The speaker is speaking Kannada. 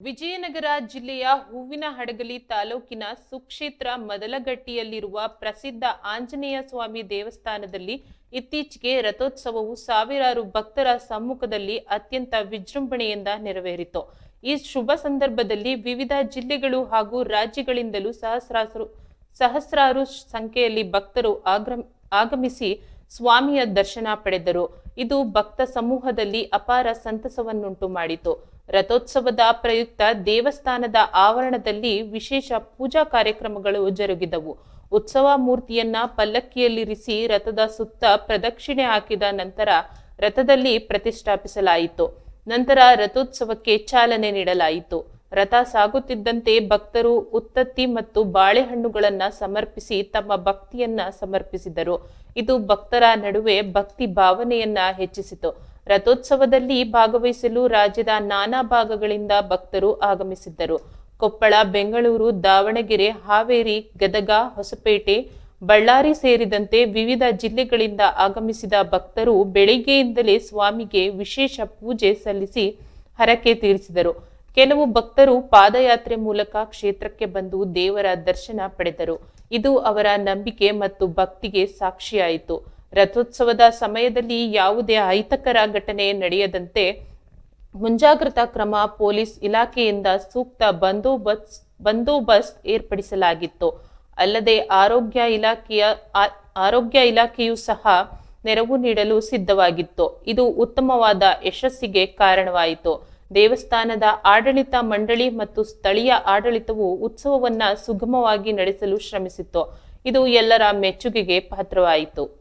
ವಿಜಯನಗರ ಜಿಲ್ಲೆಯ ಹೂವಿನ ಹಡಗಲಿ ತಾಲೂಕಿನ ಸುಕ್ಷೇತ್ರ ಮದಲಗಟ್ಟಿಯಲ್ಲಿರುವ ಪ್ರಸಿದ್ಧ ಆಂಜನೇಯ ಸ್ವಾಮಿ ದೇವಸ್ಥಾನದಲ್ಲಿ ಇತ್ತೀಚೆಗೆ ರಥೋತ್ಸವವು ಸಾವಿರಾರು ಭಕ್ತರ ಸಮ್ಮುಖದಲ್ಲಿ ಅತ್ಯಂತ ವಿಜೃಂಭಣೆಯಿಂದ ನೆರವೇರಿತು. ಈ ಶುಭ ಸಂದರ್ಭದಲ್ಲಿ ವಿವಿಧ ಜಿಲ್ಲೆಗಳು ಹಾಗೂ ರಾಜ್ಯಗಳಿಂದಲೂ ಸಹಸ್ರಾರು ಸಹಸ್ರಾರು ಸಂಖ್ಯೆಯಲ್ಲಿ ಭಕ್ತರು ಆಗಮಿಸಿ ಸ್ವಾಮಿಯ ದರ್ಶನ ಪಡೆದರು. ಇದು ಭಕ್ತ ಸಮೂಹದಲ್ಲಿ ಅಪಾರ ಸಂತಸವನ್ನುಂಟು ಮಾಡಿತು. ರಥೋತ್ಸವದ ಪ್ರಯುಕ್ತ ದೇವಸ್ಥಾನದ ಆವರಣದಲ್ಲಿ ವಿಶೇಷ ಪೂಜಾ ಕಾರ್ಯಕ್ರಮಗಳು ಜರುಗಿದವು. ಉತ್ಸವ ಮೂರ್ತಿಯನ್ನ ಪಲ್ಲಕ್ಕಿಯಲ್ಲಿರಿಸಿ ರಥದ ಸುತ್ತ ಪ್ರದಕ್ಷಿಣೆ ಹಾಕಿದ ನಂತರ ರಥದಲ್ಲಿ ಪ್ರತಿಷ್ಠಾಪಿಸಲಾಯಿತು. ನಂತರ ರಥೋತ್ಸವಕ್ಕೆ ಚಾಲನೆ ನೀಡಲಾಯಿತು. ರಥ ಸಾಗುತ್ತಿದ್ದಂತೆ ಭಕ್ತರು ಉತ್ತತ್ತಿ ಮತ್ತು ಬಾಳೆಹಣ್ಣುಗಳನ್ನ ಸಮರ್ಪಿಸಿ ತಮ್ಮ ಭಕ್ತಿಯನ್ನ ಸಮರ್ಪಿಸಿದರು. ಇದು ಭಕ್ತರ ನಡುವೆ ಭಕ್ತಿ ಭಾವನೆಯನ್ನ ಹೆಚ್ಚಿಸಿತು. ರಥೋತ್ಸವದಲ್ಲಿ ಭಾಗವಹಿಸಲು ರಾಜ್ಯದ ನಾನಾ ಭಾಗಗಳಿಂದ ಭಕ್ತರು ಆಗಮಿಸಿದ್ದರು. ಕೊಪ್ಪಳ, ಬೆಂಗಳೂರು, ದಾವಣಗೆರೆ, ಹಾವೇರಿ, ಗದಗ, ಹೊಸಪೇಟೆ, ಬಳ್ಳಾರಿ ಸೇರಿದಂತೆ ವಿವಿಧ ಜಿಲ್ಲೆಗಳಿಂದ ಆಗಮಿಸಿದ ಭಕ್ತರು ಬೆಳಿಗ್ಗೆಯಿಂದಲೇ ಸ್ವಾಮಿಗೆ ವಿಶೇಷ ಪೂಜೆ ಸಲ್ಲಿಸಿ ಹರಕೆ ತೀರಿಸಿದರು. ಕೆಲವು ಭಕ್ತರು ಪಾದಯಾತ್ರೆ ಮೂಲಕ ಕ್ಷೇತ್ರಕ್ಕೆ ಬಂದು ದೇವರ ದರ್ಶನ ಪಡೆದರು. ಇದು ಅವರ ನಂಬಿಕೆ ಮತ್ತು ಭಕ್ತಿಗೆ ಸಾಕ್ಷಿಯಾಯಿತು. ರಥೋತ್ಸವದ ಸಮಯದಲ್ಲಿ ಯಾವುದೇ ಅಹಿತಕರ ಘಟನೆ ನಡೆಯದಂತೆ ಮುಂಜಾಗ್ರತಾ ಕ್ರಮ ಪೊಲೀಸ್ ಇಲಾಖೆಯಿಂದ ಸೂಕ್ತ ಬಂದೋಬಸ್ತ್ ಬಂದೋಬಸ್ತ್ ಏರ್ಪಡಿಸಲಾಗಿತ್ತು. ಅಲ್ಲದೆ ಆರೋಗ್ಯ ಇಲಾಖೆಯ ಆರೋಗ್ಯ ಇಲಾಖೆಯು ಸಹ ನೆರವು ನೀಡಲು ಸಿದ್ಧವಾಗಿತ್ತು. ಇದು ಉತ್ತಮವಾದ ಯಶಸ್ಸಿಗೆ ಕಾರಣವಾಯಿತು. ದೇವಸ್ಥಾನದ ಆಡಳಿತ ಮಂಡಳಿ ಮತ್ತು ಸ್ಥಳೀಯ ಆಡಳಿತವು ಉತ್ಸವವನ್ನ ಸುಗಮವಾಗಿ ನಡೆಸಲು ಶ್ರಮಿಸಿತ್ತು. ಇದು ಎಲ್ಲರ ಮೆಚ್ಚುಗೆಗೆ ಪಾತ್ರವಾಯಿತು.